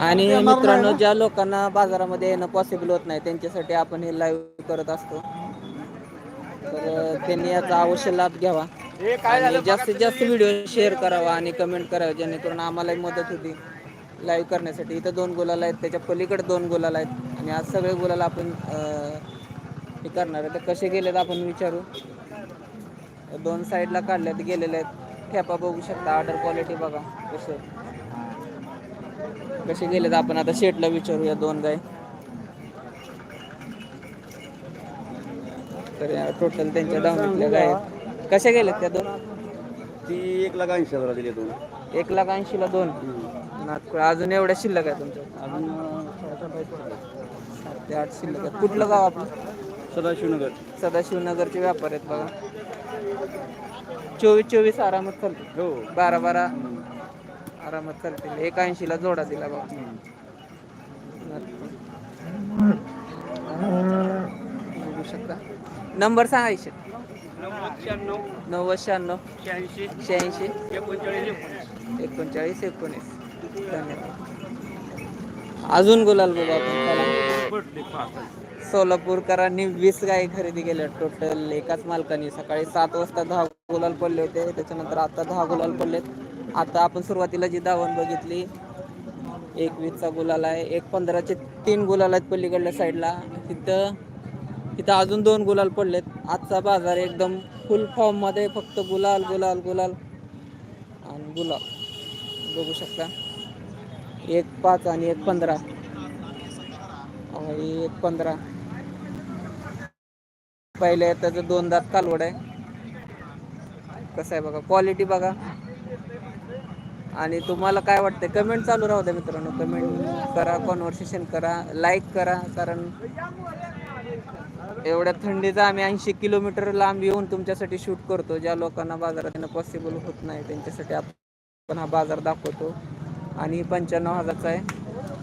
आणि मित्रांनो ज्या लोकांना बाजारामध्ये येणं पॉसिबल होत नाही त्यांच्यासाठी आपण हे लाईव्ह करत असतो. तर त्यांनी याचा अवश्य लाभ घ्यावा. आणि जास्तीत जास्त व्हिडिओ शेअर करावा आणि कमेंट करावा जेणेकरून आम्हालाही मदत होती लाईव्ह करण्यासाठी. इथं दोन गुलाल आहेत त्याच्या पलीकडे दोन गुलाल आहेत. आणि आज सगळे गुलाल आपण हे करणार आहे तर कसे गेलेत आपण विचारू? दोन साईडला काढल्यात गेलेले आहेत. ठेपा बघू शकता ऑर्डर क्वालिटी बघा कसे कसे गेलेत आपण आता शेटला विचारूया दोन गाय तर टोटल त्यांच्या डाऊनच्या गाय कशा गेल्यात त्या दोन? ती एक लाख ऐंशी हजार दिली दोन. एक लाख ऐंशीला दोन. नागपूर अजून एवढ्या शिल्लक आहे तुमच्या? अजून सात ते आठ शिल्लक आहेत. कुठलं गाव आपलं? सदाशिवनगर. सदाशिवनगरचे व्यापार आहेत बघा. चोवीस चोवीस आरामात चालतील हो. बारा बारा आरामात चालतील एक ऐंशीला जोडा दिला बघा बघू शकता. नंबर सांगायचे शहाण्णव नव्वद शहाण्णव. शहाऐंशी. शहाऐंशी एकोणचाळीस एकोणीस. धन्यवाद. अजून बोलाल बघा आपण. सोलापूरकरांनी वीस गाई खरेदी केल्या. टोटल एकाच मालकाने सकाळी सात वाजता दहा गुलाल पडले होते. त्याच्यानंतर आता दहा गुलाल पडलेत. आता आपण सुरुवातीला जी धावण बघितली एक वीसचा गुलाल आहे. एक पंधराचे तीन गुलाल आहेत पलीकडल्या साईडला. तिथं तिथं अजून दोन गुलाल पडलेत. आजचा बाजार एकदम फुल फॉर्ममध्ये फक्त गुलाल गुलाल गुलाल आणि गुलाल. बघू शकता. एक पाच आणि एक पंधरा. आणि एक पंधरा. पहिले त्याचं दोन दात कालवड आहे. कसं आहे बघा क्वालिटी बघा. आणि तुम्हाला काय वाटतं कमेंट चालू राहू द्या मित्रांनो. कमेंट करा कॉन्व्हर्सेशन करा लाईक करा कारण एवढ्या थंडीचा आम्ही ऐंशी किलोमीटर लांब येऊन तुमच्यासाठी शूट करतो. ज्या लोकांना बाजारात येणं पॉसिबल होत नाही त्यांच्यासाठी आपण हा बाजार दाखवतो. आणि पंच्याण्णव हजारचा आहे.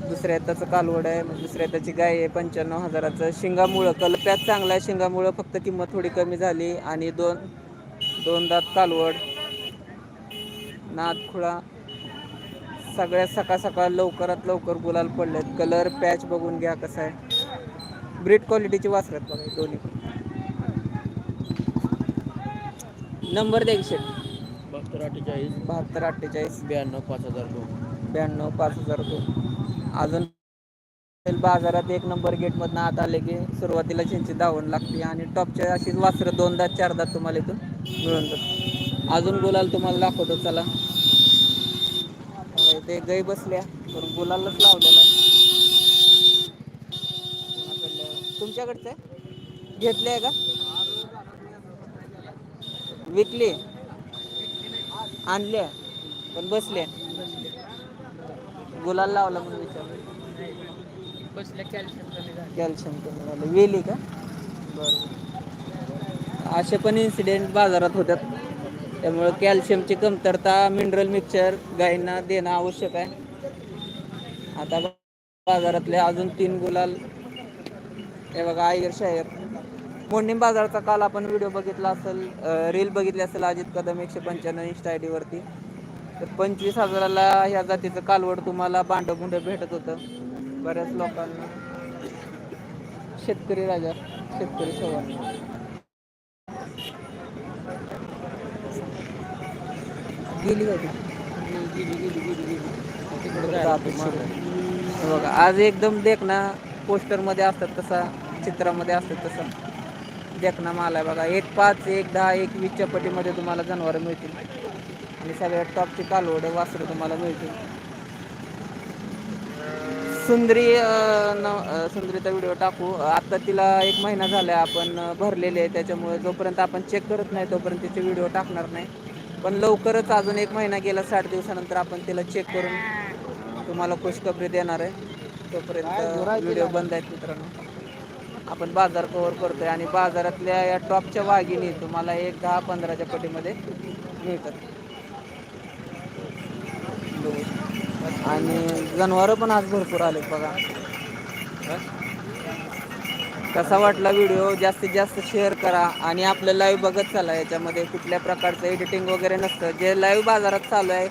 दुसऱ्या त्याचं कालवड आहे मग दुसऱ्या त्याची गाय आहे पंच्याण्णव हजाराचं. शिंगामुळं कलप्यात चांगला आहे शिंगामुळं फक्त किंमत थोडी कमी झाली आणि दोन दोन दात कालवड नादखुळा सगळ्यात सकाळ सकाळ लवकरात लवकर गुलाल पडलेत. कलर पॅच बघून घ्या कसं आहे. ब्रीड क्वालिटीची वासरत बघा दोन्ही. नंबर द्या शेट बहात्तर अठ्ठेचाळीस. बहात्तर अठ्ठेचाळीस. ब्याण्णव पाच हजार दोन. ब्याण्णव पाच हजार दोन. अजून बाजारात एक नंबर गेटमधनं आत आले की सुरुवातीला चिंची धावून लागते आणि टॉपच्या अशीच वासरं दोनदा चारदा तुम्हाला इथून मिळून जातो अजून गुलाल तुम्हाला दाखवतो चला. ते गाई बसल्या पण गुलालच लावलेला आहे. तुमच्याकडचं आहे? घेतले आहे का? विकली आणले पण बसले गुलाल लावला म्हणून. बसल्या कॅल्शियम कमी झालं. कॅल्शियम कमी झालं. वेली का? बरोबर असे पण इन्सिडेंट बाजारात होतात त्यामुळं कॅल्शियमची कमतरता मिनरल मिक्सचर गायींना देणं आवश्यक आहे. आता बाजारातले अजून तीन गुलाल. हे बघा आयर शायर. मोडणी बाजाराचा काल आपण व्हिडिओ बघितला असेल रील बघितली असेल अजित कदम एकशे पंच्याण्णव इंस्टा आय डीवरती तर पंचवीस हजाराला ह्या जातीचं कालवड तुम्हाला बांडं भेटत होतं. बऱ्याच लोकांना. शेतकरी राजा शेतकरी सवार गेली का ती? हे बघा आज एकदम देखना पोस्टरमध्ये असतात तसा चित्रामध्ये असतात तसा. देखना माल आहे बघा. एक पाच एक दहा एक वीसच्या पटीमध्ये तुम्हाला जनावरं मिळतील. आणि सगळ्यात टॉपची कालवड वासरं तुम्हाला मिळतील. सुंदरी न सुंदरीचा व्हिडिओ टाकू. आता तिला एक महिना झाला आपण भरलेले आहे त्याच्यामुळे जोपर्यंत आपण चेक करत नाही तोपर्यंत तिचे व्हिडिओ टाकणार नाही. पण लवकरच अजून एक महिना गेला साठ दिवसानंतर आपण तिला चेक करून तुम्हाला खुशखबरी देणार आहे. तोपर्यंत व्हिडिओ बंद आहेत मित्रांनो. आपण बाजार कव्हर करतोय आणि बाजारातल्या या टॉपच्या वाघिणी तुम्हाला एक दहा पंधराच्या पटीमध्ये मिळतात. आणि जनावरं पण आज भरपूर आले बघा. कसा वाटला व्हिडिओ? जास्तीत जास्त शेअर करा आणि आपलं लाईव्ह बघत चला याच्यामध्ये. कुठल्या प्रकारचं एडिटिंग वगैरे नसतं. जे लाईव्ह बाजारात चालू आहे